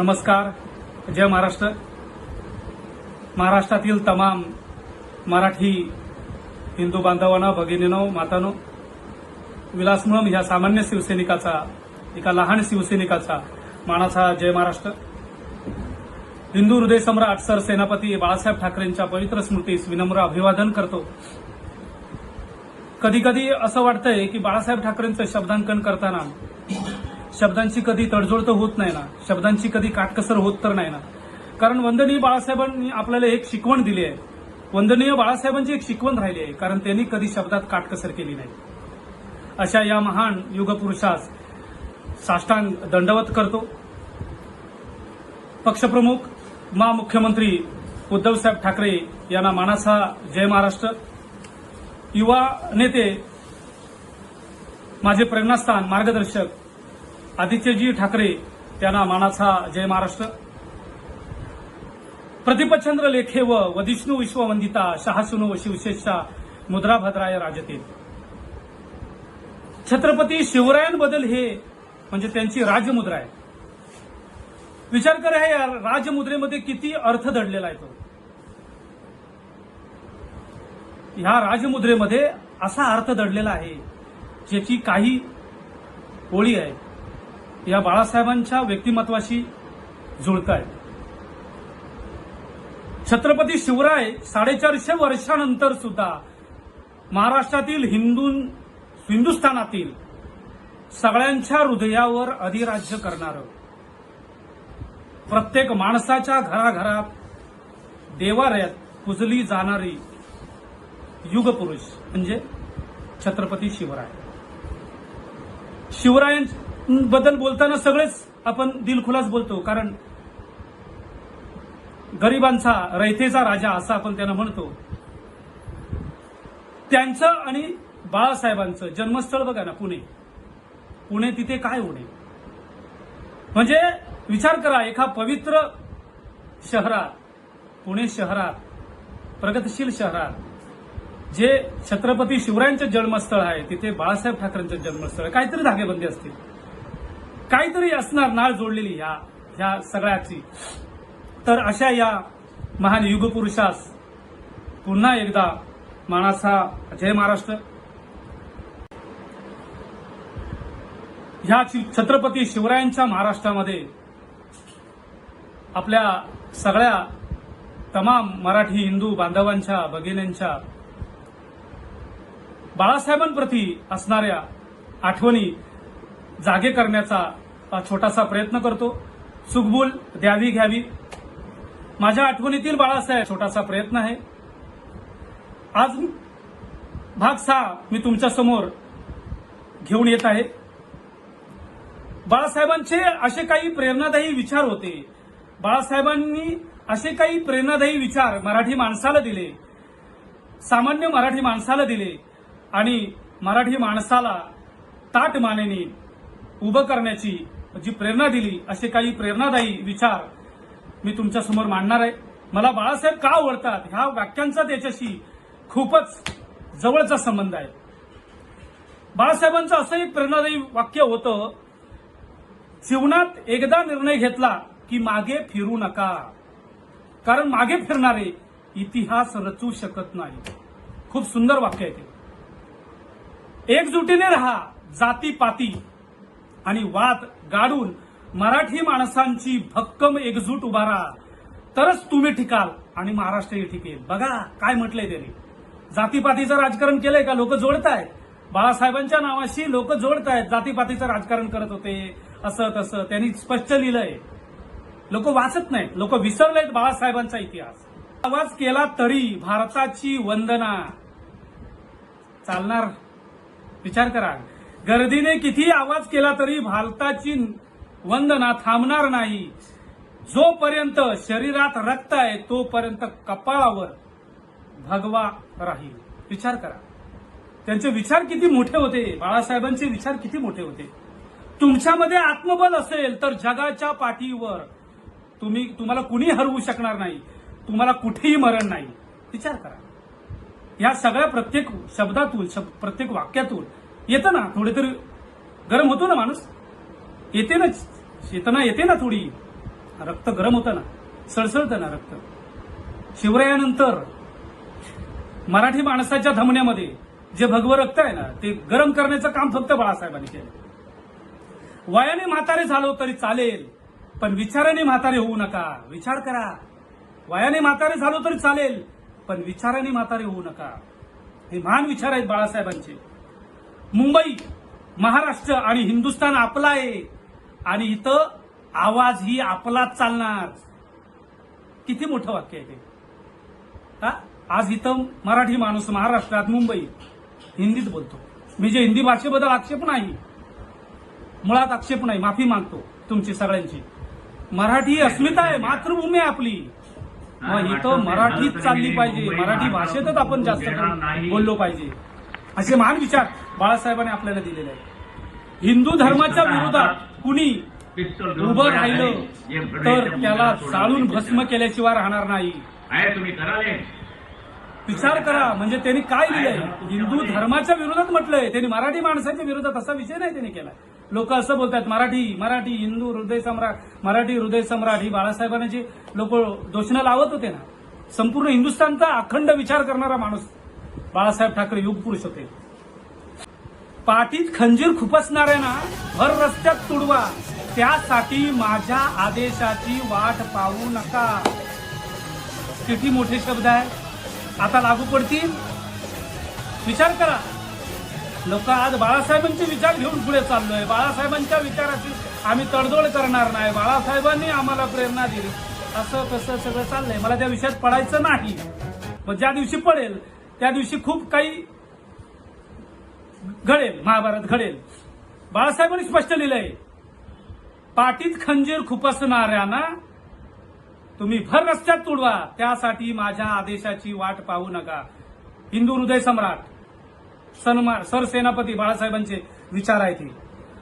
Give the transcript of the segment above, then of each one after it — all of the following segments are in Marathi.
नमस्कार. जय महाराष्ट्र. महाराष्ट्रातील तमाम मराठी हिंदू बांधवांना भगिनीनो मातानो विलास ह्या सामान्य शिवसैनिकाचा एका लहान शिवसैनिकाचा मानाचा जय महाराष्ट्र. हिंदू हृदय सम्राट सर सेनापती बाळासाहेब ठाकरेंच्या पवित्र स्मृतीस विनम्र अभिवादन करतो. कधी कधी असं वाटतंय की बाळासाहेब ठाकरेंचं शब्दांकन करताना शब्दांची कधी तडजोड तर होत नाही ना. शब्दांची कधी काटकसर होत तर नाही ना. कारण वंदनीय बाळासाहेबांनी आपल्याला एक शिकवण दिली आहे. वंदनीय बाळासाहेबांची एक शिकवण राहिली आहे. कारण त्यांनी कधी शब्दात काटकसर केली नाही. अशा या महान युगपुरुषास साष्टांग दंडवत करतो. पक्षप्रमुख मा मुख्यमंत्री उद्धवसाहेब ठाकरे यांना मानाचा जय महाराष्ट्र. युवा नेते माझे प्रेरणास्थान मार्गदर्शक आदित्यजी ठाकरे त्यांना मानाचा जय महाराष्ट्र. प्रतिपचंद्र लेखे व वधिष्णू विश्ववंदिता शहासुनो व शिवशेषा मुद्राभद्राय राजते छत्रपती शिवरायांबद्दल हे म्हणजे त्यांची राजमुद्रा आहे. विचार करा या राजमुद्रेमध्ये किती अर्थ दडलेला आहे तो. ह्या राजमुद्रेमध्ये असा अर्थ दडलेला आहे ज्याची काही ओळी आहे. या बाळासाहेबांच्या व्यक्तिमत्वाशी जुळत आहे छत्रपती शिवराय साडेचारशे वर्षानंतर सुद्धा महाराष्ट्रातील हिंदू हिंदुस्थानातील सगळ्यांच्या हृदयावर अधिराज्य करणार प्रत्येक माणसाच्या घराघरात देवाऱ्यात पुजली जाणारी युगपुरुष म्हणजे छत्रपती शिवराय. बद्दल बोलताना सगळेच आपण दिलखुलास बोलतो कारण गरिबांचा रयतेचा राजा असं आपण त्यांना म्हणतो. त्यांचं आणि बाळासाहेबांचं जन्मस्थळ बघा ना पुणे. पुणे तिथे काय होणे? म्हणजे विचार करा एका पवित्र शहरात पुणे शहरात प्रगतशील शहरात जे छत्रपती शिवरायांचं जन्मस्थळ आहे तिथे बाळासाहेब ठाकरेंचं जन्मस्थळ काहीतरी धागेबंदी असतील. काहीतरी असणार नाळ जोडलेली ह्या ह्या सगळ्याची. तर अशा या महान युगपुरुषास पुन्हा एकदा मानाचा जय महाराष्ट्र. ह्या छत्रपती शिवरायांच्या महाराष्ट्रामध्ये आपल्या सगळ्या तमाम मराठी हिंदू बांधवांच्या भगिनींच्या बाळासाहेबांप्रती असणाऱ्या आठवणी जागे करण्याचा छोटासा प्रयत्न करतो. सुखबूल द्यावी घ्यावी. माझ्या आठवणीतील बाळासाहेब छोटासा प्रयत्न आहे. आज भाग सहा मी तुमच्यासमोर घेऊन येत आहे. बाळासाहेबांचे असे काही प्रेरणादायी विचार होते. बाळासाहेबांनी असे काही प्रेरणादायी विचार मराठी माणसाला दिले. सामान्य मराठी माणसाला दिले. आणि मराठी माणसाला ताट मानेने उभं करण्याची जी प्रेरणा दिली असे काही प्रेरणादायी विचार मी तुमच्यासमोर मांडणार आहे. मला बाळासाहेब का आवडतात ह्या वाक्यांचा त्याच्याशी खूपच जवळचा संबंध आहे. बाळासाहेबांचं असं एक प्रेरणादायी वाक्य होतं जीवनात एकदा निर्णय घेतला की मागे फिरू नका. कारण मागे फिरणारे इतिहास रचू शकत नाही. खूप सुंदर वाक्य आहे ते. एकजुटीने राहा जातीपाती. आणि वाद गाडून मराठी माणसांची भक्कम एकजूट उभारा. तरच तुम्ही ठिकाल आणि महाराष्ट्रही ठिकेल बघा काय म्हटलंय त्याने. जातीपातीचं राजकारण केलंय का? लोक जोडतायत. बाळासाहेबांच्या नावाशी लोक जोडतायत. जातीपातीचं राजकारण करत होते. असं तसं. त्यांनी स्पष्ट लिहिलंय. लोक वाचत नाहीत. लोक विसरलेत बाळासाहेबांचा इतिहास. आवाज केला तरी भारताची वंदना. चालणार? विचार करा. गर्दीने किती आवाज केला तरी भारताची वंदना थांबणार नाही. जोपर्यंत शरीरात रक्त आहे तोपर्यंत कपाळावर भगवा राहील. विचार करा. त्यांचे विचार किती मोठे होते? बाळासाहेबांचे विचार किती मोठे होते? तुमच्यामध्ये आत्मबल असेल तर जगाच्या पाठीवर तुम्ही तुम्हाला कुणी हरवू शकणार नाही. तुम्हाला कुठेही मरण नाही. विचार करा. या सगळ्या प्रत्येक शब्दातून प्रत्येक वाक्यातून येतं ना थोडे तरी. गरम होतो ना माणूस? येते ना. शेतना येते ना थोडी. रक्त गरम होतं ना. सळसळतं ना रक्त. शिवरायानंतर मराठी माणसाच्या धमन्यामध्ये जे भगवं रक्त आहे ना ते गरम करण्याचं काम फक्त बाळासाहेबांनी केलं. वयाने म्हातारे झालो तरी चालेल पण विचाराने म्हातारे होऊ नका. विचार करा. वयाने म्हातारे झालो तरी चालेल पण विचाराने म्हातारे होऊ नका. हे महान विचार आहेत बाळासाहेबांचे. मुंबई महाराष्ट्र आणि हिंदुस्थान आपला आहे. आणि इथं आवाज ही आपलाच चालणार. किती मोठं वाक्य आहे ते. हा? आज इथं मराठी माणूस महाराष्ट्रात मुंबई. हिंदीत बोलतो. मी जे हिंदी भाषेबद्दल आक्षेप नाही मुळात आक्षेप नाही माफी मागतो तुमची सगळ्यांची. मराठी अस्मिता आहे मातृभूमी आहे आपली. मग इथं मराठीच चालली पाहिजे. मराठी भाषेतच आपण जास्त बोललो पाहिजे. असे महान विचार बाळासाहेबांनी आपल्याला दिलेले आहेत. हिंदू धर्माच्या विरोधात कुणी उभं राहिलं तर त्याला जाळून भस्म केल्याशिवाय राहणार नाही. विचार करा. म्हणजे त्यांनी काय लिहिलंय? हिंदू धर्माच्या विरोधात म्हटलंय. त्यांनी मराठी माणसाच्या विरोधात असा विषय नाही त्यांनी केलाय लोक असं बोलतात मराठी मराठी हिंदू हृदय सम्राट मराठी हृदय सम्राट ही बाळासाहेबांना जे लोक दोषणं लावत होते ना संपूर्ण हिंदुस्थानचा अखंड विचार करणारा माणूस बाळासाहेब ठाकरे युग पुरुष होते. पाठीत खंजीर खुपसणाऱ्यांना भर रस्त्यात तुडवा. त्यासाठी माझ्या आदेशाची वाट पाहू नका. किती मोठे शब्द आहे. आता लागू पडतील. विचार करा. लोक आज बाळासाहेबांचे विचार घेऊन पुढे चाललोय. बाळासाहेबांच्या विचाराची आम्ही तडजोड करणार नाही. बाळासाहेबांनी आम्हाला प्रेरणा दिली. असं कसं सगळं चाललंय. मला त्या विषयात पडायचं नाही. पण ज्या दिवशी पडेल त्या दिवशी खूप काही घडेल महाभारत घडेल. बाळासाहेबांनी स्पष्ट लिहिलंय पाठीत खंजीर खुपसणाऱ्यांना तुम्ही भर रस्त्यात तुडवा त्यासाठी माझ्या आदेशाची वाट पाहू नका. हिंदू हृदय सम्राट सन्मान सरसेनापती बाळासाहेबांचे विचार आहेत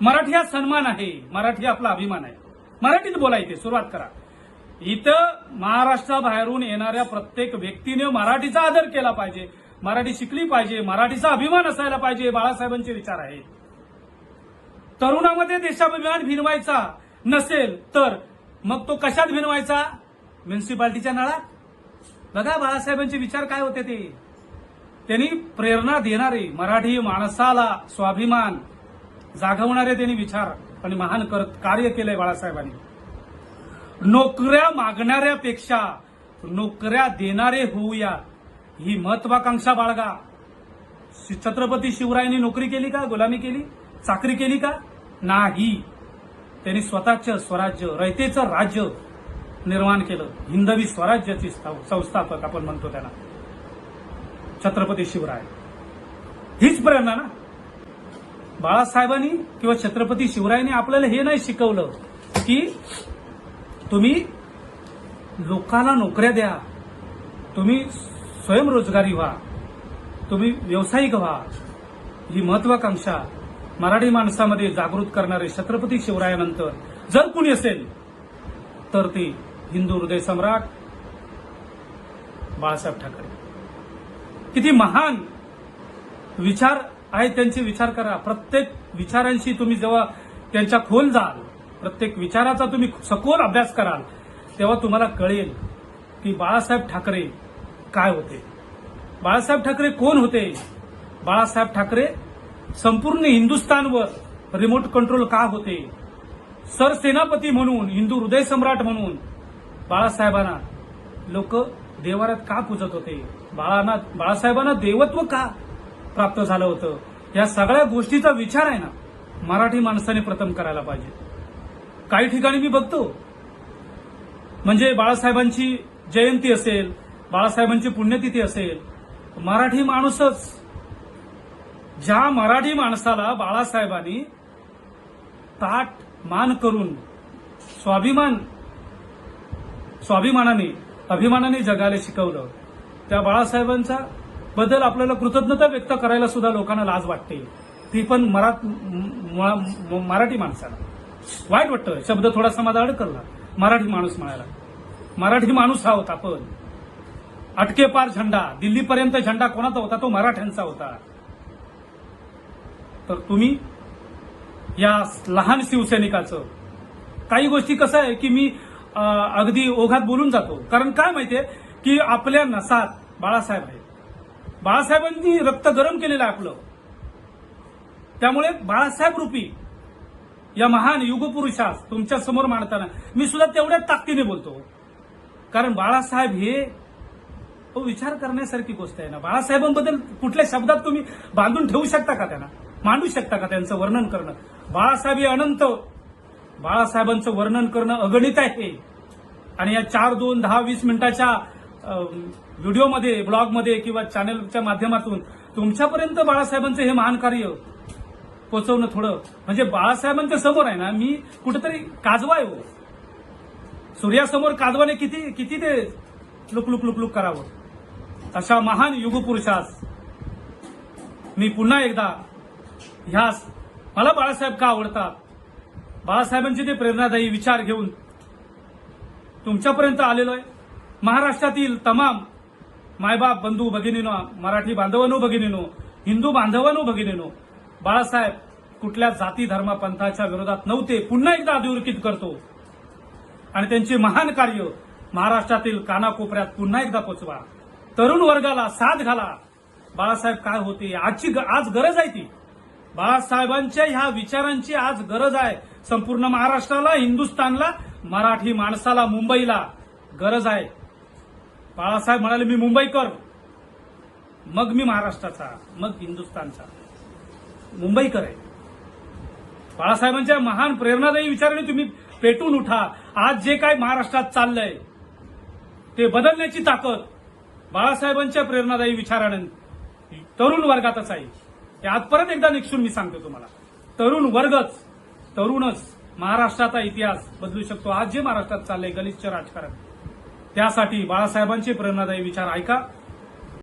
मराठी हा सन्मान आहे मराठी आपला अभिमान आहे. मराठीत बोलायचे सुरुवात करा. इथं महाराष्ट्राबाहेरून येणाऱ्या प्रत्येक व्यक्तीने मराठीचा आदर केला पाहिजे. मराठी शिकली पाहिजे. मराठीचा अभिमान असायला पाहिजे बाळासाहेबांचे विचार आहेत. तरुणामध्ये देशाभिमान भिनवायचा नसेल तर मग तो कशात भिनवायचा? म्युन्सिपाल्टीच्या नळात बघा बाळासाहेबांचे विचार काय होते ते. त्यांनी प्रेरणा देणारे मराठी माणसाला स्वाभिमान जागवणारे त्यांनी विचार आणि महान करत कार्य केलंय बाळासाहेबांनी. नोकऱ्या मागणाऱ्यापेक्षा नोकऱ्या देणारे होऊया. ही महत्वाकांक्षा बाळगा. छत्रपती शिवरायांनी नोकरी केली का? गुलामी केली? चाकरी केली का? नाही. त्यांनी स्वतःचं स्वराज्य रयतेचं राज्य निर्माण केलं. हिंदवी स्वराज्याची संस्थापक आपण म्हणतो त्यांना छत्रपती शिवराय. हीच प्रेरणा ना? बाळासाहेबांनी किंवा छत्रपती शिवरायांनी आपल्याला हे नाही शिकवलं की तुम्ही लोकांना नोकऱ्या द्या. तुम्ही स्वयंरोजगारी व्हा. तुम्ही व्यावसायिक व्हा. ही महत्वाकांक्षा मराठी माणसामध्ये जागृत करणारे छत्रपती शिवरायानंतर. जर कुणी असेल तर ते हिंदू हृदय सम्राट बाळासाहेब ठाकरे. किती महान विचार आहेत त्यांचे विचार करा. प्रत्येक विचारांशी तुम्ही जेव्हा त्यांच्या खोल जाल प्रत्येक विचाराचा तुम्ही सखोल अभ्यास कराल तेव्हा तुम्हाला कळेल की बाळासाहेब ठाकरे काय होते. बाळासाहेब ठाकरे कोण होते? बाळासाहेब ठाकरे संपूर्ण हिंदुस्थानवर रिमोट कंट्रोल का होते? सरसेनापती म्हणून हिंदू हृदय सम्राट म्हणून बाळासाहेबांना लोक देवाऱ्यात का पूजत होते? बाळांना बाळासाहेबांना देवत्व का प्राप्त झालं होतं? या सगळ्या गोष्टीचा विचार आहे ना मराठी माणसाने प्रथम करायला पाहिजे. काही ठिकाणी मी बघतो. म्हणजे बाळासाहेबांची जयंती असेल बाळासाहेबांची पुण्यतिथी असेल मराठी माणूसच. ज्या मराठी माणसाला बाळासाहेबांनी ताट मान करून स्वाभिमान स्वाभिमानाने अभिमानाने जगायला शिकवलं त्या बाळासाहेबांचा बद्दल आपल्याला कृतज्ञता व्यक्त करायला सुद्धा लोकांना लाज वाटते. ती पण मरा मराठी माणसाला. वाईट वाटतं. शब्द थोडासा माझा अडकला. मराठी माणूस म्हणायला. मराठी माणूस हा होता पण. अटके पार झेंडा. दिल्लीपर्यंत झेंडा कोणाचा होता? तो मराठ्यांचा होता. तर तुम्ही या लहान शिवसैनिकाचं काही गोष्टी कसं आहे की मी अगदी ओघात बोलून जातो. कारण काय माहितीये की आपल्या नसात बाळासाहेब आहेत. बाळासाहेबांनी रक्त गरम केलेलं आहे आपलं. त्यामुळे बाळासाहेब रूपी या महान युगपुरुषास तुमच्यासमोर मांडताना मी सुद्धा तेवढ्याच ताकदीने बोलतो. कारण बाळासाहेब हे तो विचार करण्यासारखी गोष्ट आहे ना. बाळासाहेबांबद्दल कुठल्या शब्दात तुम्ही बांधून ठेवू शकता का त्यांना? मांडू शकता का त्यांचं वर्णन करणं? बाळासाहेब हे अनंत. बाळासाहेबांचं वर्णन करणं अगणित आहे. आणि या चार दोन दहा वीस मिनिटाच्या व्हिडिओमध्ये ब्लॉगमध्ये किंवा चॅनलच्या माध्यमातून तुमच्यापर्यंत बाळासाहेबांचं हे महान कार्य पोचवणं थोडं. म्हणजे बाळासाहेबांच्या समोर आहे ना मी कुठेतरी काजवा आहे हो. सूर्यासमोर काजवाने किती किती ते लुक लुक लुक लुक करावं. अशा महान युगपुरुषास मी पुन्हा एकदा ह्यास मला बाळासाहेब का आवडतात? बाळासाहेबांचे ते प्रेरणादायी विचार घेऊन तुमच्यापर्यंत आलेलो आहे. महाराष्ट्रातील तमाम मायबाप बंधू भगिनीनो मराठी बांधवांनो भगिनीनो हिंदू बांधवांनो भगिनीनो बाळासाहेब कुठल्या जाती धर्म पंथाच्या विरोधात नव्हते पुन्हा एकदा अधोरेखित करतो. आणि त्यांचे महान कार्य महाराष्ट्रातील कानाकोपऱ्यात पुन्हा एकदा पोचवा. तरुण वर्गाला साथ घाला. बाळासाहेब काय होते आजची ग- आज गरज आहे ती. बाळासाहेबांच्या ह्या विचारांची आज गरज आहे. संपूर्ण महाराष्ट्राला हिंदुस्थानला मराठी माणसाला मुंबईला गरज आहे. बाळासाहेब म्हणाले मी मुंबईकर. मग मी महाराष्ट्राचा मग हिंदुस्थानचा. मुंबईकर आहे. बाळासाहेबांच्या महान प्रेरणादायी विचाराने तुम्ही पेटून उठा. आज जे काय महाराष्ट्रात चाललंय ते बदलण्याची ताकद बाळासाहेबांच्या प्रेरणादायी विचाराने तरुण वर्गातच आहे. हे आज परत एकदा निक्षून मी सांगतो तुम्हाला. तरुण वर्गच तरुणच महाराष्ट्राचा इतिहास बदलू शकतो. आज जे महाराष्ट्रात चाललंय गलिच्छ राजकारण. त्यासाठी बाळासाहेबांचे प्रेरणादायी विचार ऐका.